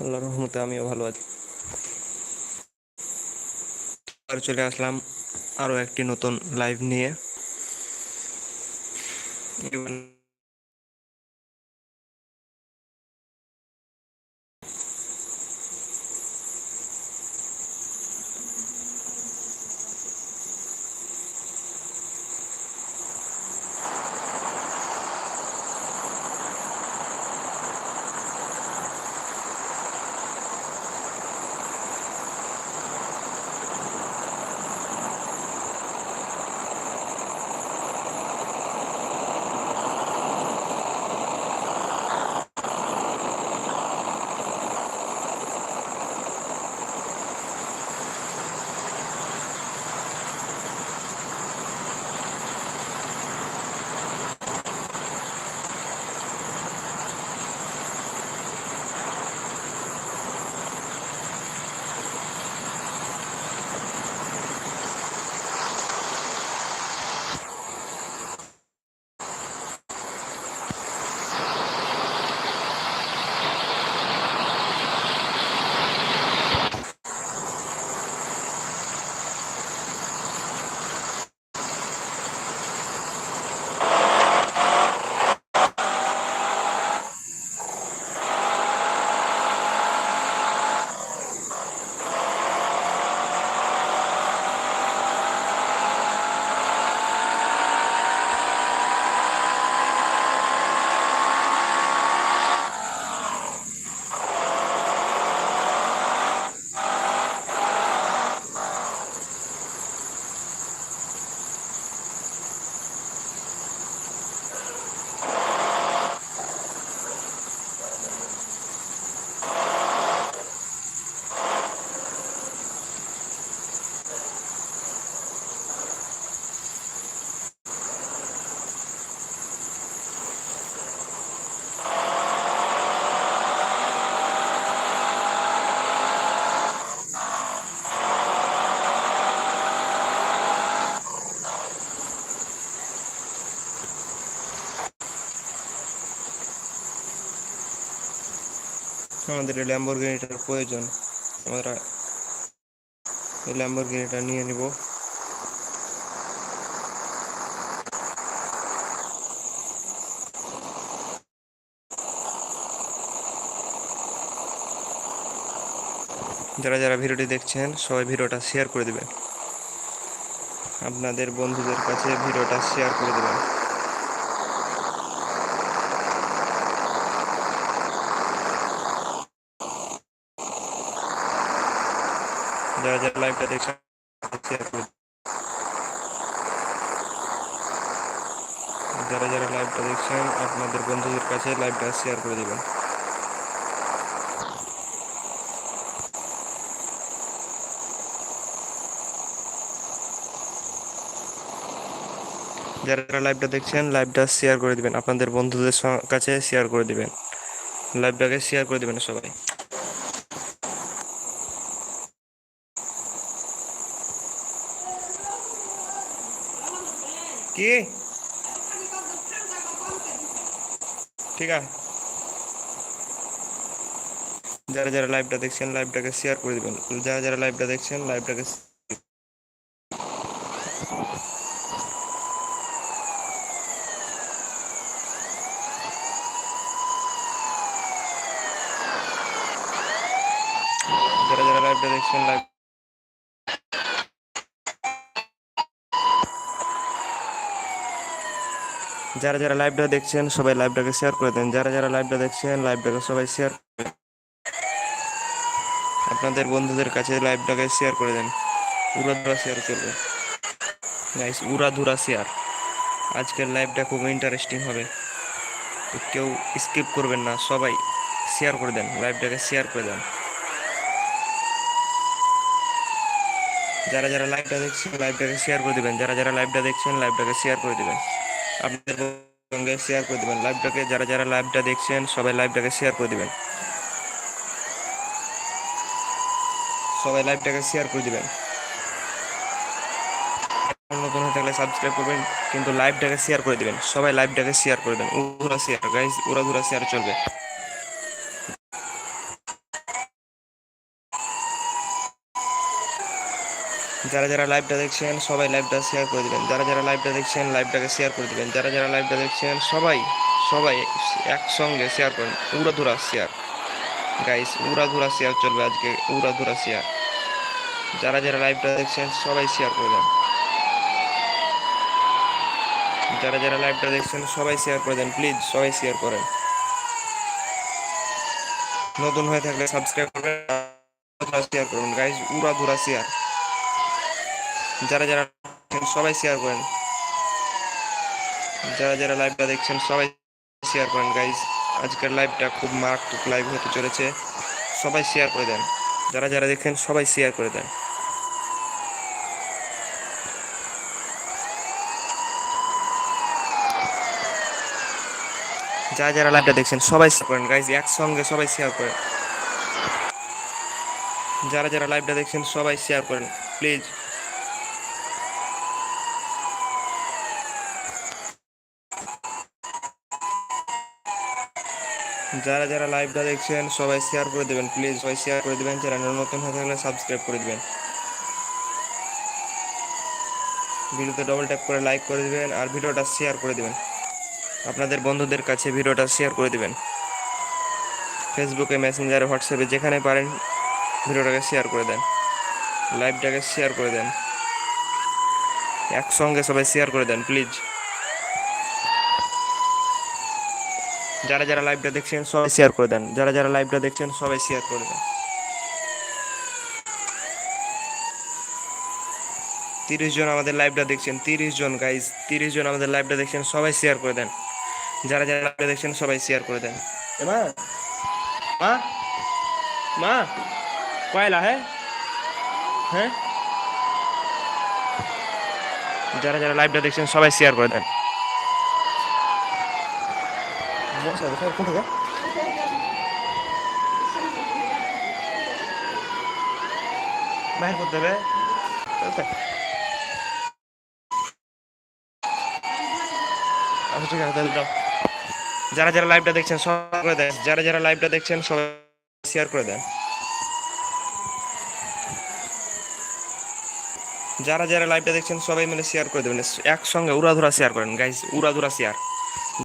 আল্লাহর রহমতে আমিও ভালো আছি। আর চলে আসলাম আরও একটি নতুন লাইভ নিয়ে। আমাদের এই ল্যাম্বরগিনিটার প্রয়োজন। আমরা এই ল্যাম্বরগিনিটা নিয়ে নিব। যারা যারা ভিডিওটি দেখছেন, সবাই ভিডিওটা শেয়ার করে দেবেন। আপনাদের বন্ধুদের কাছে ভিডিওটা শেয়ার করে দেবেন। যারা যারা লাইভটা দেখছেন যারা যারা লাইভটা দেখছেন, আপনাদের বন্ধুদের কাছে লাইভটা শেয়ার করে দেবেন। যারা যারা লাইভটা দেখছেন লাইভটা শেয়ার করে দিবেন। আপনাদের বন্ধুদের কাছে শেয়ার করে দিবেন। লাইভটাকে শেয়ার করে দিবেন সবাই। কি ঠিক আছে যারা যারা লাইভটা দেখছেন লাইভটাকে শেয়ার করে দিবেন যারা যারা লাইভটা দেখছেন লাইভটাকে যারা যারা লাইভটা দেখছেন লাইভ যারা যারা লাইভটা দেখছেন, সবাই লাইভটাকে শেয়ার করে দেন। যারা যারা লাইভটা দেখছেন লাইভটাকে সবাই শেয়ার আপনাদের বন্ধুদের কাছে লাইভটাকে শেয়ার করে দেন। উড়াধুরা শেয়ার চলবে গাইস উড়াধুরা শেয়ার আজকের লাইভটা খুব ইন্টারেস্টিং হবে। তো কেউ স্কিপ করবেন না, সবাই শেয়ার করে দেন লাইভটাকে শেয়ার করে দেন। যারা যারা লাইভটা দেখছেন লাইভটাকে শেয়ার করে দেবেন। যারা যারা লাইভটা দেখছেন লাইভটাকে শেয়ার করে দিবেন। আপনাদের সঙ্গে শেয়ার করে দিবেন। লাইভটাকে যারা যারা লাইভটা দেখছেন, সবাই লাইভটাকে শেয়ার করে দিবেন। সবাই লাইভটাকে শেয়ার করে দিবেন। নতুন হয়ে থাকলে সাবস্ক্রাইব করবেন, কিন্তু লাইভটাকে শেয়ার করে দিবেন। সবাই লাইভটাকে শেয়ার করে দেবেন উড়া শেয়ার গাইজ গাইস উড়াধুরা শেয়ার চলবে। যারা যারা লাইভটা দেখছেন, সবাই লাইভটা শেয়ার করে দিবেন। যারা যারা লাইভটা দেখছেন লাইভটাকে শেয়ার করে দিবেন। যারা যারা লাইভটা দেখছেন, সবাই সবাই একসঙ্গে শেয়ার করেন। উড়াধুরা শেয়ার গাইস উড়াধুরা শেয়ার চলবে আজকে উড়াধুরা শেয়ার যারা যারা লাইভটা দেখছেন, সবাই শেয়ার করে দেন। যারা যারা লাইভটা দেখছেন, সবাই শেয়ার করে দেন প্লিজ সবাই শেয়ার করেন। নতুন হয়ে থাকলে সাবস্ক্রাইব করবেন শেয়ার করুন। গাইজ উড়াধুরা শেয়ার যারা যারা সবাই শেয়ার করেন। যারা যারা লাইভটা দেখছেন, সবাই শেয়ার করেন গাইজ আজকের লাইভটা খুব মারাত্মক লাইভ হতে চলেছে। সবাই শেয়ার করে দেন। যারা যারা দেখছেন, সবাই শেয়ার করে দেন। যারা যারা লাইভটা দেখছেন, সবাই শেয়ার করেন গাইজ একসঙ্গে সবাই শেয়ার করেন। যারা যারা লাইভটা দেখছেন, সবাই শেয়ার করেন। প্লিজ যারা যারা লাইভটা দেখছেন, সবাই শেয়ার করে দেবেন প্লিজ সবাই শেয়ার করে দেবেন চ্যানেল নতুন হয়ে থাকলে সাবস্ক্রাইব করে দেবেন। ভিডিওতে ডবল ট্যাপ করে লাইক করে দেবেন আর ভিডিওটা শেয়ার করে দেবেন। আপনাদের বন্ধুদের কাছে ভিডিওটা শেয়ার করে দেবেন। ফেসবুকে মেসেঞ্জারে হোয়াটসঅ্যাপে যেখানে পারেন, ভিডিওটাকে শেয়ার করে দেন। লাইভটাকে শেয়ার করে দেন। একসঙ্গে সবাই শেয়ার করে দেন প্লিজ যারা যারা লাইভটা দেখছেন, সবাই শেয়ার করে দেন। যারা যারা লাইভটা দেখছেন, সবাই শেয়ার করে দেন। তিরিশ জন আমাদের লাইভটা দেখছেন। তিরিশ জন গাইজ তিরিশ জন আমাদের লাইভটা দেখছেন, সবাই শেয়ার করে দেন। যারা যারা লাইভটা দেখছেন, সবাই শেয়ার করে দেন। মা মা মা, কয়লা হ্যাঁ? হ্যাঁ? যারা যারা লাইভটা দেখছেন, সবাই শেয়ার করে দেন। যারা যারা লাইভটা দেখছেন সবাই করে দেন। যারা যারা লাইভটা দেখছেন, সবাই শেয়ার করে দেন। যারা যারা লাইভটা দেখছেন, সবাই মিলে শেয়ার করে দেবেন। একসঙ্গে উড়াধুরা শেয়ার করেন গাইজ উড়াধুরা শেয়ার